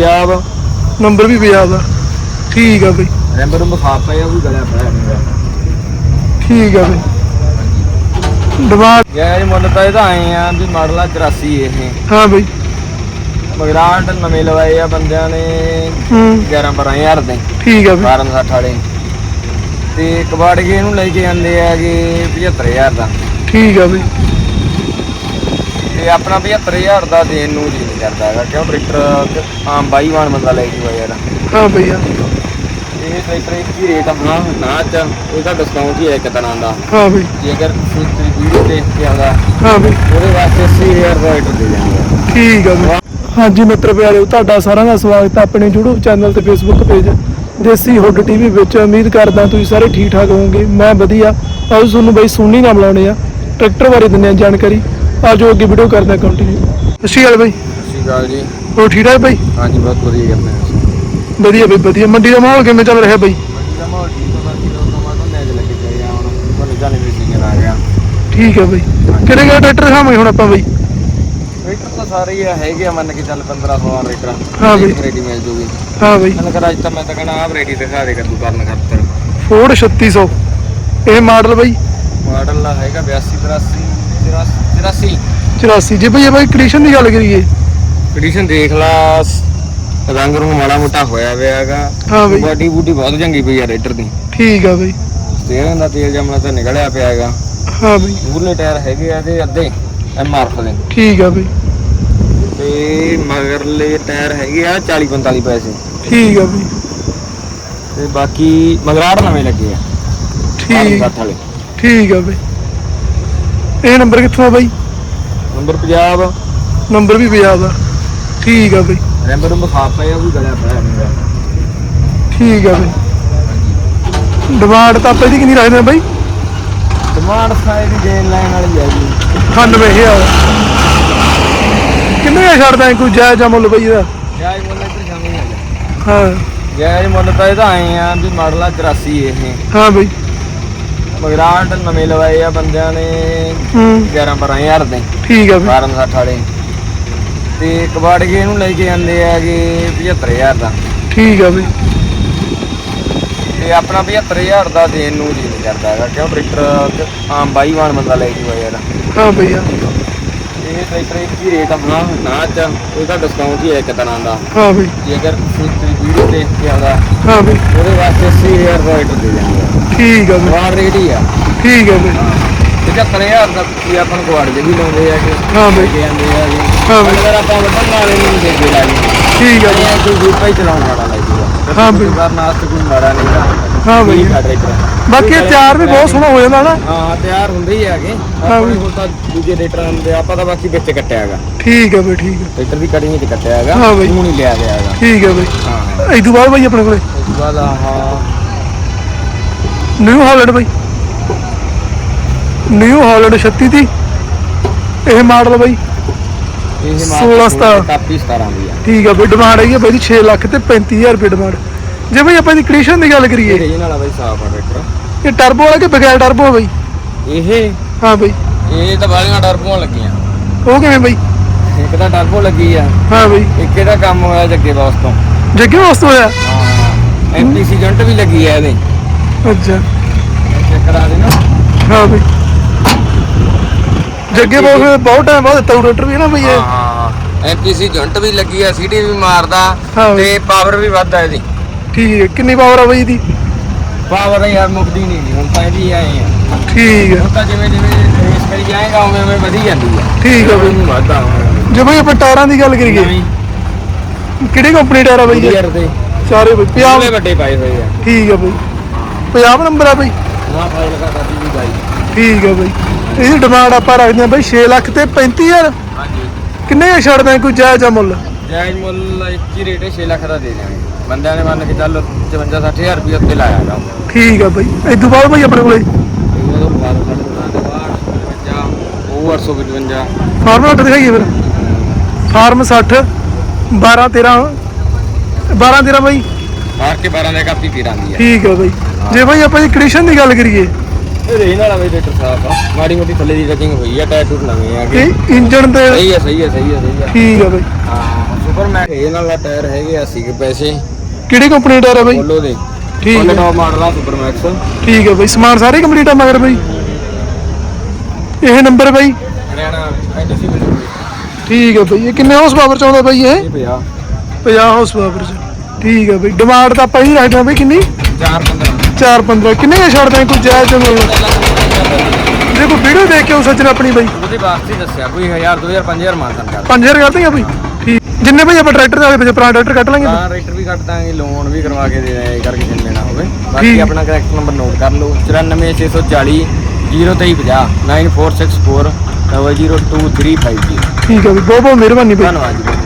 Punjab? Number ਵੀ ਪੰਜਾਬ ਦਾ ਠੀਕ ਆ ਬਈ। ਨੰਬਰ ਨੂੰ ਖਾਪ ਪਿਆ ਉਹ ਵੀ ਗਲਿਆ ਪਿਆ ਹੈਗਾ ਠੀਕ ਆ ਬਈ। ਡਿਮਾਂਡ ਯਾਰ ਮੁੱਲ ਤਾਂ ਇਹਦਾ ਆਏ ਆ ਵੀ ਮਾਡਲ ਆ 84 ਇਹ। ਹਾਂ ਬਈ। ਮਗਰਾਟ ਨਵੇਂ ਲਵਾਏ ਆ ਬੰਦਿਆਂ ਨੇ ਹੂੰ। 11 12000 ਦੇ। ਠੀਕ ਆ ਬਈ। 1260 ਵਾਲੇ। ਤੇ ਕਬਾੜ ਕੇ ਇਹਨੂੰ ਲੈ ਕੇ ਜਾਂਦੇ ਆਗੇ 75000 ਦਾ। ਠੀਕ ਆ ਬਈ। ਤੇ ਆਪਣਾ 75000 ਦਾ ਦੇਣ ਨੂੰ ਜੀ ਨਹੀਂ ਕਰਦਾ ਹੈਗਾ ਕਿਉਂ ਟਰੈਕਟਰ ਆਮ ਬਾਈਵਾਨ ਬੰਦਾ ਲੈ ਜੂਗਾ ਯਾਰ। ਹਾਂ ਹਾਂ ਇਹ ਟਰੈਕਟਰ ਇੱਕ ਹੀ ਰੇਟ ਆਪਣਾ ਨਾ ਚ ਉਹਦਾ ਡਿਸਕਾਊਂਟ ਹੀ ਹੈ ਇੱਕ ਤਰ੍ਹਾਂ ਦਾ। ਹਾਂ ਬਈ ਜੇਕਰ ਤੁਸੀਂ ਵੀਡੀਓ ਦੇਖ ਕੇ ਆਉਂਦਾ ਹਾਂ ਬਈ ਉਹਦੇ ਵਾਸਤੇ 80000 ਦਾ ਰੇਟ ਦੇ ਜਾਵਾਂਗੇ ਠੀਕ ਆ ਬਈ ਹਾਂਜੀ ਮਿੱਤਰ ਪਿਆਰਿਓ ਤੁਹਾਡਾ ਸਾਰਿਆਂ ਦਾ ਸਵਾਗਤ ਹੈ ਆਪਣੇ YouTube ਚੈਨਲ ਤੇ Facebook page Desi hood TV ਵਿੱਚ ਉਮੀਦ ਕਰਦਾ ਤੁਸੀਂ ਸਾਰੇ ਠੀਕ ਠਾਕ ਹੋਵੋਗੇ। ਮੈਂ ਵਧੀਆ। ਆਓ ਤੁਹਾਨੂੰ ਬਈ ਸੋਨੀ ਨਾਲ ਮਿਲਾਉਣੇ ਆ ਟਰੈਕਟਰ ਬਾਰੇ ਦਿੰਦੇ ਆ ਜਾਣਕਾਰੀ। ਆਜੋ ਅੱਗੇ ਵੀਡੀਓ ਕਰਦੇ ਆ ਕੰਟੀਨਿਊ ਅੱਛੀ ਗੱਲ ਬਈ। ਸ਼੍ਰੀ ਅਕਾਲ ਜੀ। ਹੋਰ ਠੀਕ ਠਾਕ ਬਈ? ਹਾਂਜੀ ਬਹੁਤ ਵਧੀਆ ਕਰਦੇ ਹਾਂ ਵਧੀਆ ਬਈ ਵਧੀਆ। ਮੰਡੀ ਦਾ ਮਾਹੌਲ ਕਿਵੇਂ ਚੱਲ ਰਿਹਾ ਬਈ? ਮੰਡੀ ਦਾ ਮਾਹੌਲ ਠੀਕ ਹੈ ਬਾਕੀ ਲੋਕਾਂ ਮਾਂ ਤੋਂ ਮੈਚ ਲੱਗੇ ਪਏ ਆ ਹੁਣ ਤੁਹਾਨੂੰ ਜਾਣੇ ਵੀ ਸੀਜ਼ਨ ਆ। ਗਿਆ ਠੀਕ ਆ ਬਈ। ਕਿਹੜੇ ਕਿਹੜੇ ਟਰੈਕਟਰ ਦਿਖਾਵਾਂਗੇ ਹੁਣ ਆਪਾਂ ਬਈ? ਰੇਟਰ ਤਾਂ ਸਾਰੇ ਹੀ ਆ, ਹੈਗੇ ਆ ਮੰਨ ਕੇ ਚੱਲ 15 16 ਰੇਟਰ ਹਾਂ ਬਈ। ਰੇਡੀ ਮਿਲ ਜੂਗੀ। ਹਾਂ ਬਈ। ਮੈਂ ਕਰ ਅੱਜ ਤਾਂ ਮੈਂ ਤਾਂ ਕਹਣਾ ਆਪ ਰੇਡੀ ਦਿਖਾ ਦੇ ਕੱਦੂ ਕਰਨ ਖਾਤਰ। ਫੋਰਡ 3600 ਇਹ ਮਾਡਲ ਬਈ? ਮਾਡਲ ਦਾ ਹੈਗਾ 82 83 83 84 ਜੇ ਬਈ ਕੰਡੀਸ਼ਨ ਦੀ ਗੱਲ ਕਰੀਏ। ਕੰਡੀਸ਼ਨ ਦੇਖ ਲਾ ਰੰਗ ਨੂੰ ਮਾੜਾ ਮੋਟਾ ਹੋਇਆ ਹੋਇਆ ਹੈਗਾ। ਹਾਂ ਬਈ। ਬਾਡੀ ਬੂਡੀ ਬਹੁਤ ਚੰਗੀ ਪਈ ਆ ਰੇਟਰ ਦੀ। ਠੀਕ ਆ ਬਈ। ਸਟੀਅਰਿੰਗ ਦਾ ਤੇਲ ਜਮਣਾ ਤਾਂ ਨਿਕਲਿਆ ਪਿਆ ਹੈਗਾ। ਹਾਂ ਬਈ। ਮੂਰਲੇ ਟਾਇਰ ਹੈਗੇ ਆ ਤੇ ਅੱਧੇ ਐਮਆਰਐਫ ਦੇ ਠੀਕ ਆ ਬਈ। ਤੇ ਮਗਰਲੇ ਟਾਇਰ ਹੈਗੇ ਆ 40 45 ਪੈਸੇ। ਠੀਕ ਆ ਬਈ। ਤੇ ਬਾਕੀ ਮਗਰਾੜ ਨਵੇਂ ਲੱਗੇ ਆ। ਠੀਕ। ਠੀਕ ਆ ਬਈ। ਇਹ ਨੰਬਰ ਕਿੱਥੋਂ ਆ ਬਈ? ਨੰਬਰ ਪੰਜਾਬ ਨੰਬਰ ਵੀ ਪੰਜਾਬ ਦਾ ਠੀਕ ਆ ਬਈ। ਨੰਬਰ ਨੂੰ ਖਾਪ ਪਿਆ ਉਹ ਵੀ ਗਲਿਆ ਪਿਆ ਹੈਗਾ ਠੀਕ ਆ ਬਈ। ਡਿਮਾਂਡ ਤਾਂ ਆਪਾਂ ਇਹਦੀ ਕਿੰਨੀ ਰੱਖਦੇ ਆ ਬਈ? ਡਿਮਾਂਡ ਸਾਈਡ ਗੇਨ ਲਾਈਨ ਵਾਲੀ ਹੈ ਜੀ। 98000 ਕਿੰਨੇ ਦਾ ਛੱਡਦਾ ਕੋਈ ਜਾਇਜ਼ ਮੁੱਲ ਬਈ ਇਹਦਾ? ਜਾਇਜ਼ ਮੁੱਲ ਇੱਧਰ ਸ਼ਾਮੀ ਆ ਗਿਆ ਹਾਂ। ਜਾਇਜ਼ ਮੁੱਲ ਤਾਂ ਇਹਦਾ ਆਏ ਆ ਵੀ ਮਾਡਲ ਆ 84 ਇਹ। ਹਾਂ ਬਈ। ਮਗਰਾਟ ਨਵੇਂ ਲਵਾਏ ਆ ਬੰਦਿਆਂ ਨੇ ਹੂੰ। 11 12000 ਦੇ। ਠੀਕ ਆ ਬਈ 1260 ਵਾਲੇ। ਤੇ ਕਬਾੜ ਕੇ ਇਹਨੂੰ ਲੈ ਕੇ ਜਾਂਦੇ ਆਗੇ 75000 ਦਾ। ਠੀਕ ਆ ਬਈ ਤੇ ਆਪਣਾ 75000 ਦਾ ਦੇਣ ਨੂੰ ਜੀ ਨਹੀਂ ਕਰਦਾ ਹੈਗਾ ਕਿਉਂ? ਟਰੈਕਟਰ ਆਮ ਬਾਈਵਾਨ ਬੰਦਾ ਲੈ ਜੂਗਾ ਯਾਰ ਹਾਂ ਹਾਂ ਇਹ ਟਰੈਕਟਰ ਹੀ ਰੇਟ ਨਾ ਚ ਉਹਦਾ ਡਿਸਕਾਊਂਟ ਹੀ ਹੈ ਇੱਕ ਤਰ੍ਹਾਂ ਦਾ। ਹਾਂ ਬਈ। ਜੇਕਰ ਤੁਸੀਂ ਤੇਰੀ ਵੀਡੀਓ ਦੇਖ ਕੇ ਆਉਂਦਾ ਹਾਂ ਬਈ। ਉਹਦੇ ਵਾਸਤੇ 80000 ਦਾ ਰੇਟ ਦੇ ਜਾਵਾਂਗੇ ਠੀਕ ਆ ਬਈ। ਵਾਰ ਰੇਟ ਹੀ ਆ। ਠੀਕ ਆ ਬਈ। 75000 ਦਾ ਤੁਸੀਂ ਆਪਾਂ ਨੂੰ ਦੇ ਵੀ ਲਾਉਂਦੇ ਆ ਕਿ ਹਾਂ ਬਈ। ਕੇ ਆਉਂਦੇ ਆ ਜੀ। ਹਾਂ ਬਈ। ਅਗਰ ਆਪਾਂ ਵੱਡਣ ਵਾਲੇ ਨੂੰ ਦੇ ਦੇ ਲਾਂਗੇ। ਠੀਕ ਆ ਬਈ। ਇਹ ਕੋਈ ਗਰੁੱਪ ਹੀ ਚਲਾਉਣ ਵਾਲਾ ਲੈ ਜੂਗਾ ਹਾਂ ਬਈ। ਕਰਨਾ ਤੇ ਕੋਈ ਮਾੜਾ ਨਹੀਂ ਗਾ ਹਾਂ ਬਈ। ਬਾਕੀ ਤਿਆਰ ਵੀ ਬਹੁਤ ਸੋਹਣਾ ਹੋ ਜਾਂਦਾ ਨਾ ਹਾਂ ਤਿਆਰ ਹੁੰਦੇ ਹੀ ਹੈਗੇ। ਹਾਂ ਆਪਣੇ। ਕੋਲ ਤਾਂ ਦੂਜੇ ਰੇਟਰਾਂ ਆ, ਆਪਾਂ ਤਾਂ ਬਾਕੀ ਵਿੱਚ ਕੱਟਿਆ ਹੈਗਾ। ਠੀਕ ਆ ਬਈ ਠੀਕ ਆ ਟਰੈਕਟਰ ਦੀ ਕਟਿੰਗ ਵਿੱਚ ਕੱਟਿਆ ਹੈਗਾ ਹਾਂ ਬਈ। ਉਹ ਨਹੀਂ ਲਿਆ ਗਿਆ ਹੈਗਾ। ਠੀਕ ਆ ਬਈ। ਹਾਂ। ਇਹ ਤੋਂ ਬਾਅਦ ਬਈ ਆਪਣੇ ਕੋਲੇ। ਤੋਂ ਬਾਅਦ ਆਹ ਨਿਊ ਹਾਲੈਂਡ ਬਈ। ਨਿਊ ਹਾਲੈਂਡ 36 ਦੀ ਇਹ ਮਾਡਲ ਬਈ। ਇਹ 16 ਸਤਾਰਾਂ। ਕਾਪੀ 17 ਦੀ ਆ। ਠੀਕ ਆ ਬਈ ਡਿਮਾਂਡ ਹੈਗੀ ਬਈ ਦੀ 6 ਲੱਖ ਤੇ 35000 ਰੁਪਏ ਡਿਮਾਂਡ ਜੇ ਬਈ ਆਪਾਂ ਦੀ ਕੰਡੀਸ਼ਨ ਦੀ ਗੱਲ ਕਰੀਏ। ਇਹ ਨਾਲ ਬਈ ਸਾਫ਼ ਆ ਟਰੈਕਟਰ ਇਹ ਟਰਬੋ ਵਾਲਾ ਕਿ ਬਗੈਰ ਟਰਬੋ ਆ ਬਈ? ਇਹ? ਹਾਂ ਬਈ। ਇਹ ਤਾਂ ਬਾਲੀਆਂ ਟਰਬੋਆਂ ਲੱਗੀਆਂ। ਉਹ ਕਿਵੇਂ ਬਈ? ਇੱਕ ਤਾਂ ਟਰਬੋ ਲੱਗੀ ਆ। ਹਾਂ ਬਈ। ਇੱਕ ਇਹਦਾ ਕੰਮ ਹੋਇਆ ਜੱਗੇ ਬਾਸ ਤੋਂ। ਜੱਗੇ ਵਾਸਤੇ ਹੋਇਆ? ਹਾਂ। ਐਮਪੀਸੀ ਜੰਟ ਵੀ ਲੱਗੀ ਆ ਇਹਦੇ। ਅੱਛਾ। ਚੈੱਕ ਕਰਾ ਦੇ ਨਾ। ਹਾਂ ਬਈ। ਜੱਗੇ ਬਹੁਤ ਬਹੁਤ ਟਾਈਮ ਬਾਅਦ ਤੌ ਡਾਕਟਰ ਵੀ ਨਾ ਬਈ ਇਹ। ਹਾਂ। ਐਮਪੀਸੀ ਜੰਟ ਵੀ ਲੱਗੀ ਆ ਸੀਡੀ ਵੀ ਮਾਰਦਾ ਹਾਂ। ਤੇ ਪਾਵਰ ਵੀ ਵੱਧਦਾ ਇਹਦੀ। ਠੀਕ ਹੈ ਕਿੰਨੀ ਪਾਵਰ ਆ ਬਈ ਇਹਦੀ ਪਾਵਰ ਯਾਰ ਮੁੱਕਦੀ ਨਹੀਂ ਹੁਣ ਤਾਂ ਇਹਦੀ ਆਏ ਆ। ਠੀਕ ਹੈ। ਹੁਣ ਤਾਂ ਜਿਵੇਂ ਜਿਵੇਂ ਰੇਸ ਕਰੀ ਜਾਏਗਾ ਉਵੇਂ ਉਵੇਂ ਵਧੀ ਜਾਂਦੀ ਆ। ਠੀਕ ਆ ਬਈ। ਨੂੰ ਜੇ ਬਈ ਆਪਾਂ ਟਾਇਰਾਂ ਦੀ ਗੱਲ ਕਰੀਏ ਕਿਹੜੀ ਕੰਪਨੀ ਟਾਇਰ ਆ ਬਈ? ਇਹ? ਗੀਅਰ ਦੇ। ਸਾਰੇ ਬਈ। ਪੰਜਾਬ ਪਿਆਲੇ ਵੱਡੇ ਪਾਏ ਹੋਏ ਆ। ਠੀਕ ਆ ਬਈ। ਪੰਜਾਬ ਨੰਬਰ ਆ ਬਈ। ਨਾ ਫਾਈਲ ਦਾ ਕਾਪੀ ਵੀ ਬਾਈ। ਠੀਕ ਆ ਬਈ। ਇਹਦੀ ਡਿਮਾਂਡ ਆਪਾਂ ਰੱਖਦੇ ਆ ਬਈ 6 ਲੱਖ ਤੇ 35000 ਹਾਂਜੀ। ਕਿੰਨੇ ਛੱਡਦੇ ਆ ਕੋਈ ਜਾਇਜ਼ ਆ ਮੁੱਲ? ਜਾਇਜ਼ ਮੁੱਲ ਇੱਕ ਹੀ ਰੇਟ 6 ਲੱਖ ਦਾ ਦੇ ਦਿਆਂਗੇ। ਬੰਦਿਆਂ ਨੇ ਮੰਨ ਕੇ ਚੱਲ 55 60000 ਰੁਪਏ ਉੱਤੇ ਲਾਇਆ ਗਾ ਠੀਕ ਆ ਬਈ। ਇਹ ਤੋਂ ਬਾਅਦ ਬਈ ਆਪਣੇ ਕੋਲੇ? ਉਹ ਤੋਂ ਬਾਅਦ ਸਾਡੇ ਦੁਕਾਨ ਦੇ ਬਾਹਰ 55 ਉਹ 855 ਫਾਰਮ ਘੱਟ ਦਿਖਾਈਏ ਫਿਰ। ਫਾਰਮ 60 12 13 12 13 ਬਈ? ਮਾਰ ਕੇ 12 ਦੇ ਕਾਪੀ ਪੀਰਾਂ ਦੀ ਆ। ਠੀਕ ਆ ਬਈ। ਜੇ ਬਈ ਆਪਾਂ ਦੀ ਕੰਡੀਸ਼ਨ ਦੀ ਗੱਲ ਕਰੀਏ ਰੇਨ ਵਾਲਾ ਬਈ ਟਰੈਕਟਰ ਸਾਫ਼ ਆ। ਮਾੜੀ ਮੋਟੀ ਥੱਲੇ ਦੀ ਰਜਿੰਗ ਹੋਈ ਆ ਟਾਇਰ ਟੂਰ ਨਵੇਂ ਆ ਇਹ ਇੰਜਣ ਤੇ ਸਹੀ ਹੈ ਸਹੀ ਹੈ ਸਹੀ ਹੈ ਠੀਕ ਆ ਬਈ। ਹਾਂ ਸੁਪਰ ਮੈਕ ਇਹ ਨਾਲ ਟਾਇਰ ਹੈਗੇ 80 ਕੇ ਪੈਸੇ। ਕਿਹੜੀ ਕੰਪਨੀ ਦਾ ਟਾਇਰ ਆ ਬਈ? ਬੋਲੋ ਦੇ। ਠੀਕ ਹੈ ਮਾਡਲ ਆ ਸੁਪਰ ਮੈਕਸ ਠੀਕ ਹੈ ਬਈ ਸਮਾਨ ਸਾਰੇ ਕੰਪਲੀਟ ਆ ਮਗਰ ਬਈ? ਇਹ ਨੰਬਰ ਬਈ? ਹਰਿਆਣਾ ਠੀਕ ਹੈ ਬਈ ਇਹ ਕਿੰਨੇ ਹਾਰਸ ਪਾਵਰ ਚ ਆਉਂਦਾ ਬਈ ਇਹ? ਇਹ ਪਿਆ 50 ਹਾਰਸ ਪਾਵਰ ਚ। ਠੀਕ ਹੈ ਬਈ ਡਿਮਾਂਡ ਤਾਂ ਆਪਾਂ ਹੀ ਰੱਖਦੇ ਹਾਂ ਬਈ ਕਿੰਨੀ? 4 15 4 15 ਕਿੰਨੇ ਛੱਡਦੇ ਹਾਂ ਕੋਈ ਜਾਇਜ਼ ਜਮਲ ਜੇ ਕੋਈ ਵੀਡੀਓ ਦੇਖ ਕੇ ਉਹ ਸੱਜਣ ਆਪਣੀ ਬਈ। ਉਹਦੇ ਵਾਸਤੇ ਹੀ ਦੱਸਿਆ ਕੋਈ 1000 2000 5000 ਮਾਨਸਨ ਕਰ। 5000 ਕਰ ਬਈ ਠੀਕ। ਜਿੰਨੇ ਬਈ ਆਪਾਂ ਟਰੈਕਟਰ ਦੇ ਵਿੱਚ ਪੁਰਾਣਾ ਟਰੈਕਟਰ ਕੱਟ ਲਾਂਗੇ ਹਾਂ ਰੇਟਰ ਵੀ ਕੱਟ ਦਾਂਗੇ ਲੋਨ ਵੀ ਕਰਵਾ ਕੇ ਦੇ ਦਾਂਗੇ ਕਰਕੇ ਜਿੰਨ ਲੈਣਾ ਹੋਵੇ। ਬਾਕੀ ਆਪਣਾ ਕਰੈਕਟ ਨੰਬਰ ਨੋਟ ਕਰ ਲਓ 94640 0350 9464 00235 ਠੀਕ ਹੈ ਬਈ ਬਹੁਤ ਬਹੁਤ ਮਿਹਰਬਾਨੀ ਬਈ। ਧੰਨਵਾਦ ਜੀ